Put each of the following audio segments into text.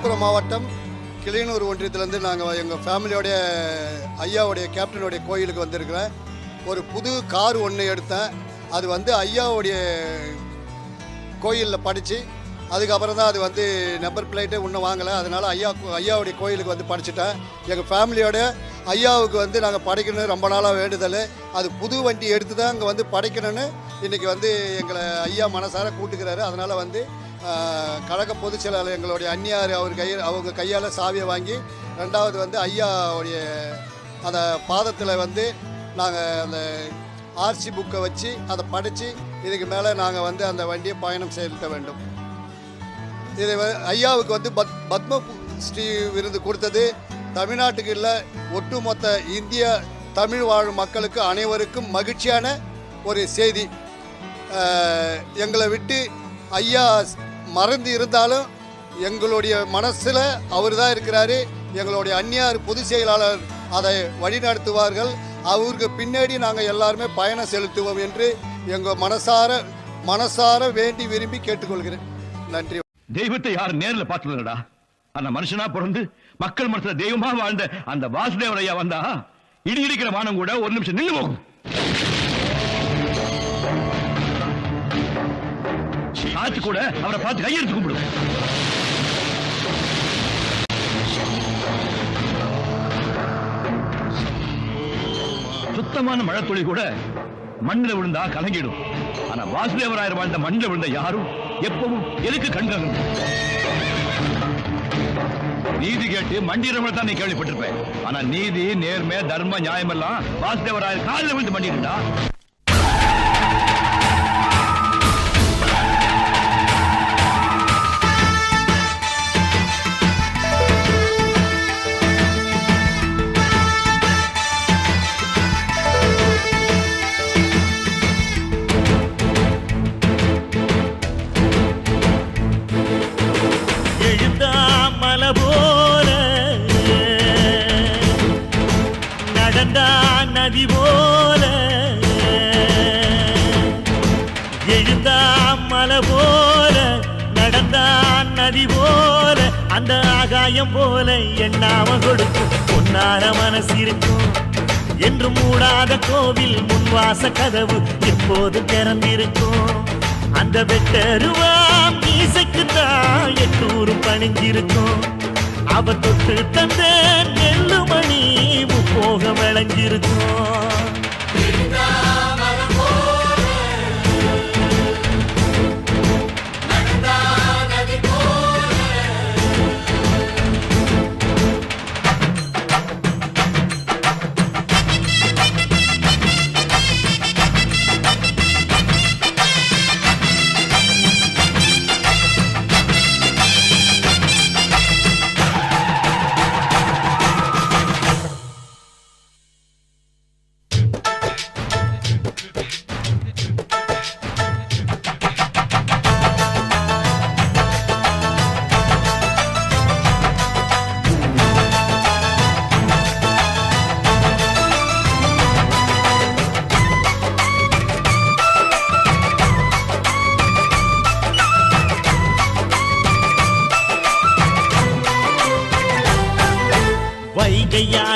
விழுப்புரம் மாவட்டம் கிளியனூர் ஒன்றியத்திலேருந்து நாங்கள் எங்கள் ஃபேமிலியோடைய ஐயாவுடைய கேப்டனுடைய கோயிலுக்கு வந்திருக்கிறேன். ஒரு புது கார் ஒன்று எடுத்தேன். அது வந்து ஐயாவுடைய கோயிலில் படித்து அதுக்கப்புறம் தான் அது வந்து நம்பர் பிளேட்டே இன்னும் வாங்கலை. அதனால் ஐயா ஐயாவுடைய கோயிலுக்கு வந்து படிச்சுட்டேன். எங்கள் ஃபேமிலியோட ஐயாவுக்கு வந்து நாங்கள் படைக்கணும்னு ரொம்ப நாளாக வேண்டுதல். அது புது வண்டி எடுத்து தான் இங்கே வந்து படைக்கணும்னு இன்றைக்கி வந்து எங்களை ஐயா மனசார கூட்டுக்கிறாரு. அதனால் வந்து கழக பொதுச் செயலாளர் எங்களுடைய அந்நியார் அவர் கையில் அவங்க கையால் சாவியை வாங்கி ரெண்டாவது வந்து ஐயாவுடைய அந்த பாதத்தில் வந்து நாங்கள் அந்த ஆர்சி புக்கை வச்சு அதை படித்து இதுக்கு மேலே நாங்கள் வந்து அந்த வண்டியை பயணம் செலுத்த வேண்டும். இது ஐயாவுக்கு வந்து பத் பத்ம ஸ்ரீ விருது கொடுத்தது. தமிழ்நாட்டுக்கு இல்லை ஒட்டுமொத்த இந்திய தமிழ் வாழும் மக்களுக்கு அனைவருக்கும் மகிழ்ச்சியான ஒரு செய்தி. எங்களை விட்டு ஐயா மறந்து இருந்தாலும் எங்களுடைய மனசில் அவர் தான் இருக்கிறாரு. எங்களுடைய அந்நியார் பொதுச் செயலாளர் அதை வழிநடத்துவார்கள். அவருக்கு பின்னாடி நாங்கள் எல்லாருமே பயணம் செலுத்துவோம் என்று எங்கள் மனசார மனசார வேண்டி விரும்பி கேட்டுக்கொள்கிறேன். நன்றி. தெய்வத்தை யாரும் நேரில் பார்த்துடா அந்த மனுஷனா பிறந்து மக்கள் மனசுல தெய்வமா வாழ்ந்த அந்த வாசுதேவரையா வந்தா இடி இடிக்கிற வானம் கூட ஒரு நிமிஷம் நின்று போகும். காத்து கூட அவரை பார்த்து கையெழுத்து கும்பிடும் சுத்தமான மழை துளி கூட மண்ணில் விழுந்தா கலங்கிடும். ஆனா வாசுதேவராயர் வாழ்ந்த மண்ணில் விழுந்த யாரும் எப்பவும் எதுக்கு கண்கள் நீதி கேட்டு மண்டிரவனை தான் நீ கேள்விப்பட்டிருப்பேன் ஆனா நீதி நேர்மை தர்ம நியாயம் எல்லாம் வாசுதேவராயர் காலில் விழுந்து மண்டிருந்தா நதி போல அந்த ஆகாயம் போல எண்ணாம கொடுக்கும். பொன்னார மனசிருக்கும் என்று மூடாத கோவில் முன்வாச கதவு எப்போது திறந்திருக்கும்? அந்த வெட்டருவாம் மீசைக்கு தான் எட்டூரு பணிஞ்சிருக்கும் அவ தொட்டு தந்த நெல்லுமணி போக விளைஞ்சிருக்கும்.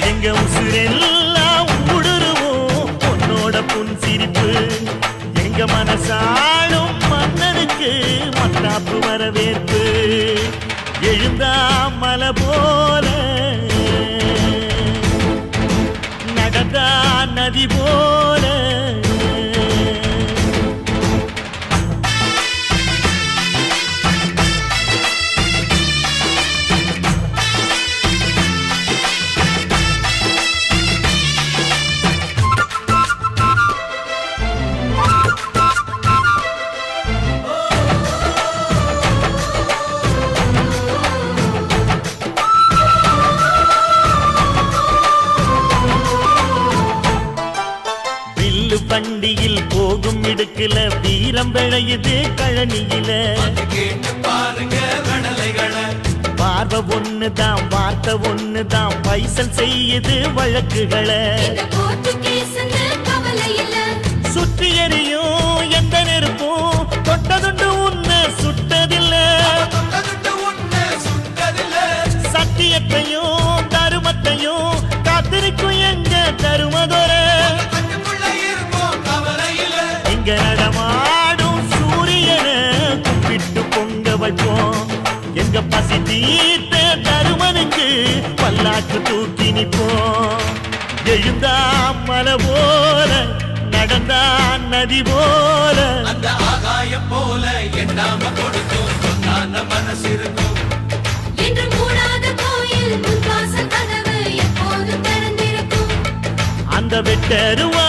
எங்க உசுரெல்லாம் ஊடுருவோம் உன்னோட புன் சிரிப்பு. எங்க மனசாடும் மன்னனுக்கு மத்தாப்பு வரவேற்பு. எழுந்தா மலை போல. நடந்தா நதி போல. வண்டியில் போகும் இடுக்குல வீரம் விளையுது கழனியில. பார்வை ஒண்ணுதான் வார்த்தை ஒண்ணுதான் பைசல் செய்யுது வழக்குகளை. எங்க பசி தீர்த்த தருமனுக்கு பல்லாக்கு தூக்கி நிப்போம் எழுந்தா மலை போல நடந்தா நதி போல. அந்த ஆகாயம் போல எண்ணாம கொடுத்தோம். சொன்னான மனசு இருக்கும். அந்த வெட்டருவா